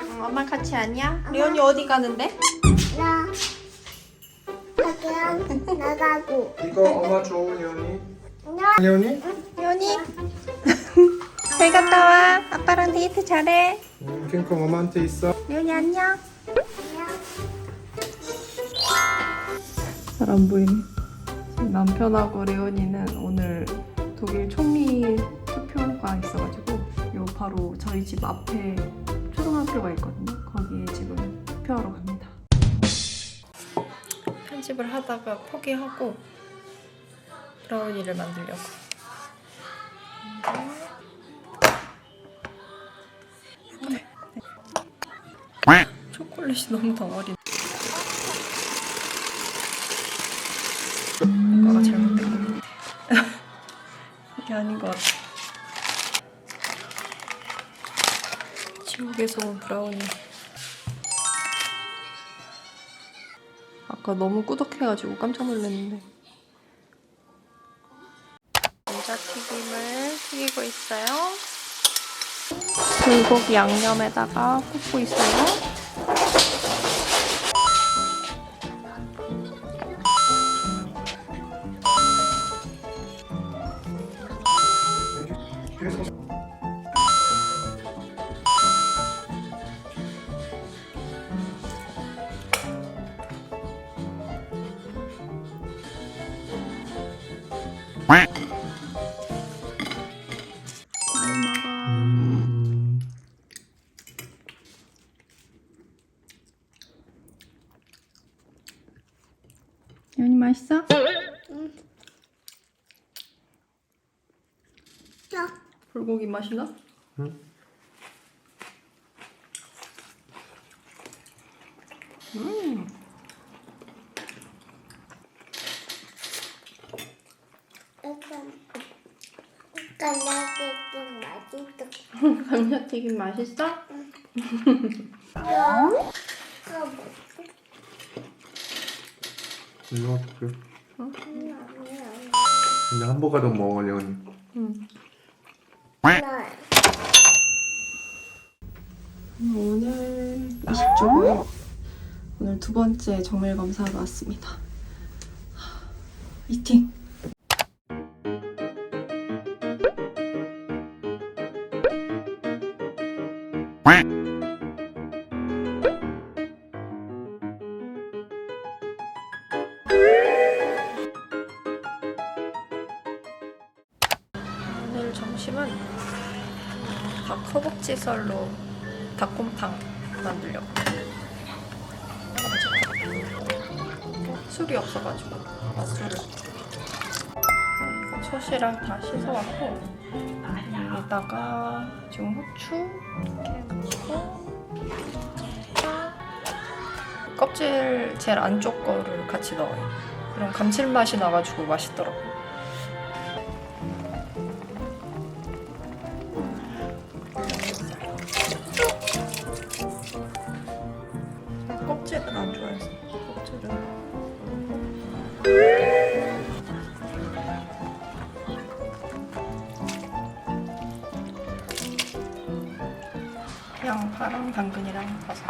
응, 엄마 같이 아니야? 리온이 어디 가는데? 나 학교 나가고. 이거 엄마 좋은 연이 나 연이? 리온이 잘 갔다 와. 아빠랑 데이트 잘해. 응, 킹콩 엄마한테 있어. 리온이 안녕. 그냥 잘안 보이네 남편하고 레온이는 오늘 독일 총리 투표가 있어가지고 요 바로 저희 집 앞에 학교가 있거든요. 거기에 지금 투표하러 갑니다. 편집을 하다가 포기하고 브라우니를 만들려고. 초콜릿이 너무 덩어리 오빠가 잘못된 것 같아. 이게 아닌 것 같아 지옥에서 온 브라우니 아까 너무 꾸덕해가지고 깜짝 놀랐는데. 감자튀김을 튀기고 있어요. 불고기 양념에다가 굽고 있어요 불고기 맛이 나? 응. 음. 약간 까나게 좀 맛있어 감자튀김 맛있어? 어? 이거 어떡해 음, 그냥 hamburger도 먹어 연이 응. 나 오늘 20주고요. 오늘 두 번째 정밀 검사하러 왔습니다. 하, 미팅. 허벅지살로 닭곰탕 만들려고. 술이 없어가지고 술을. 솥이랑 다 씻어왔고 여기다가 지금 후추 이렇게 넣고 껍질 제일 안쪽 거를 같이 넣어요. 그럼 감칠맛이 나가지고 맛있더라고요 당근이랑 버섯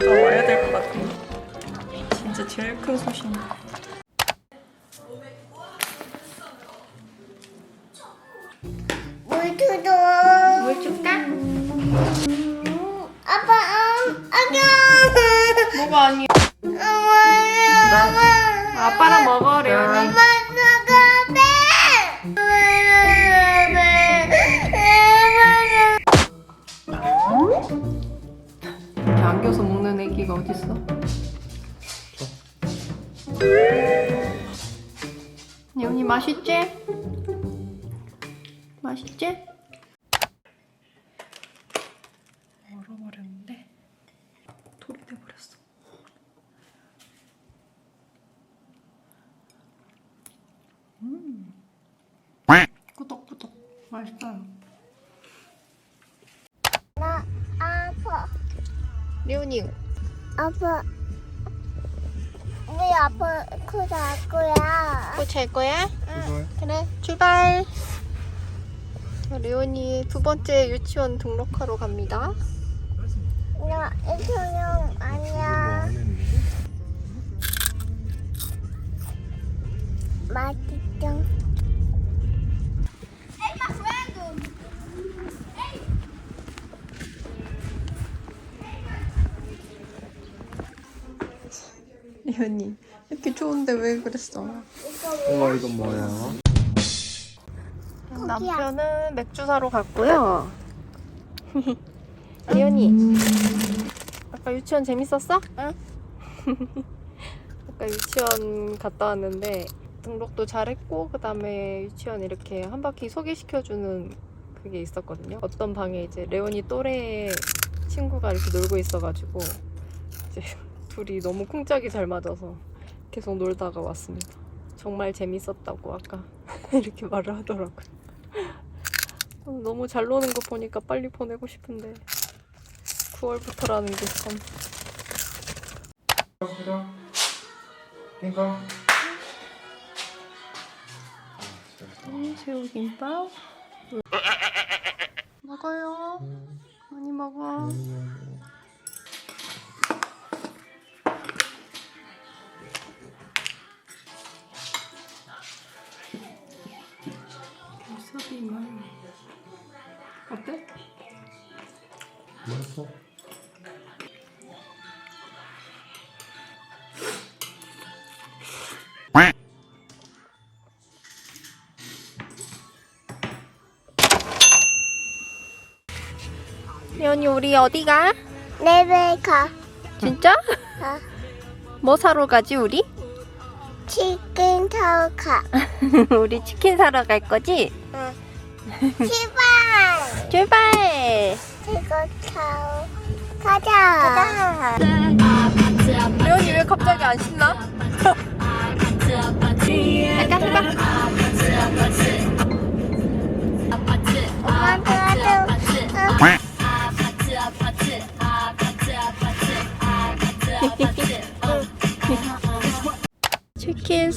더 와야 될 것 같은데 진짜 제일 큰 솥인데 물 주도. 물 줄까? 아빠 아, 안녕. 뭐가 아니야 엄마 아빠랑 먹어 레온이 엄마 나가배 이렇게 안겨서 먹는 애기가 어딨어? 레온이 맛있지? 맛있지? 얼어버렸는데 돌이 돼버렸어 음. 꾸덕꾸덕. 맛있어요. 나 아파. 레온이. 아빠 나 아빠 그잘 거야. 또잘 거야? 이거 그래 출발. 레온이 두 번째 유치원 등록하러 갑니다. 나 이소영 아니야. 맛있죠? 레온이 이렇게 좋은데 왜 그랬어 우와 이건 뭐야? 남편은 맥주 사러 갔고요 레온이 아까 유치원 재밌었어? 응 아까 유치원 갔다 왔는데 등록도 잘했고 그 다음에 유치원 이렇게 한 바퀴 소개시켜주는 그게 있었거든요. 어떤 방에 이제 레온이 또래 친구가 이렇게 놀고 있어가지고 이제 둘이 너무 쿵짝이 잘 맞아서 계속 놀다가 왔습니다. 정말 재밌었다고 아까 이렇게 말을 하더라고요. 어, 너무 잘 노는 거 보니까 빨리 보내고 싶은데 9월부터라는 게 참. 이거 음, 새우김밥? 먹어요. 많이 먹어. 어때? 맛있어? 우리 어디 가? 레베카. 진짜? 어. 뭐 사러 가지 우리? 치킨 타오카. 우리 치킨 사러 갈 거지? 출발. 출발! 이거 타오. 가자. 예언이 왜 갑자기 안 신나? 약간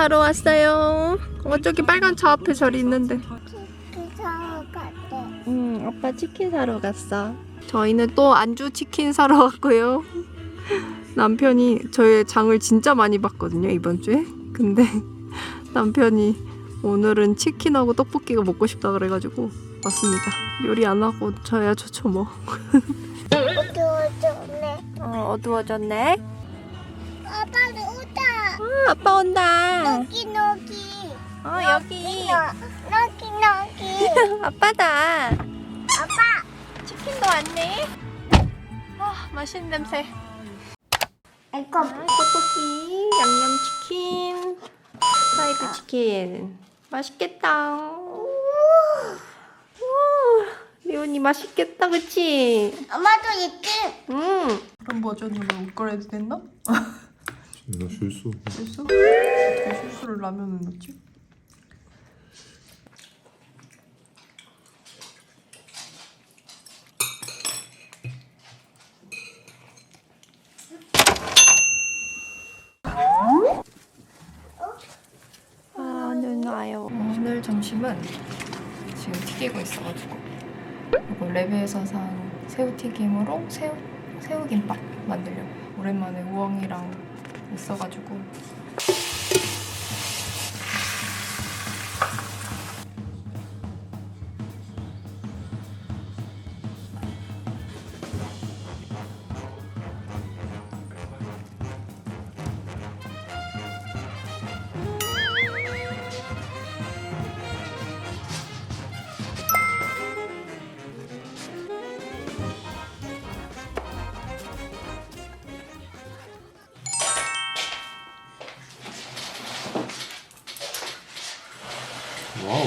사러 왔어요. 어, 저기 빨간 차 앞에 저리 있는데. 치킨 타오카. 응, 아빠 치킨 사러 갔어. 저희는 또 안주 치킨 사러 왔고요. 남편이 저의 장을 진짜 많이 봤거든요, 이번 주에. 근데 남편이 오늘은 치킨하고 떡볶이가 먹고 싶다 그래가지고 왔습니다. 요리 안 하고 저야 좋죠 뭐. 어두워졌네. 어, 어두워졌네. 아빠 온다. 너기 너기. 어, 여기. 너기 너기. 아빠다. 아빠. 치킨도 왔네. 아, 맛있는 냄새. 이거 아, 떡볶이, 양념 치킨, 프라이드 치킨. 맛있겠다. 우, 리온이 맛있겠다, 그치? 엄마도 있지. 응. 그런 버전으로 웃거려도 된다? 나 실수 실수? 어떻게 실수를 라면에 넣지? 아, 눈 와요. 오늘 점심은 지금 튀기고 있어가지고 이거 레베에서 산 새우튀김으로 새우 새우김밥 만들려고 오랜만에 우엉이랑 있어가지고 와우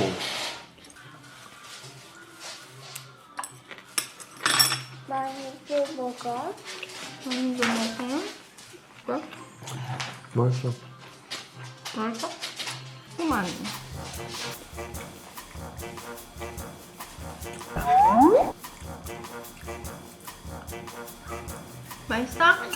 많이 먹어. 많이 좀 먹어요? 뭐야? 맛있어 맛있어? 그만 맛있어?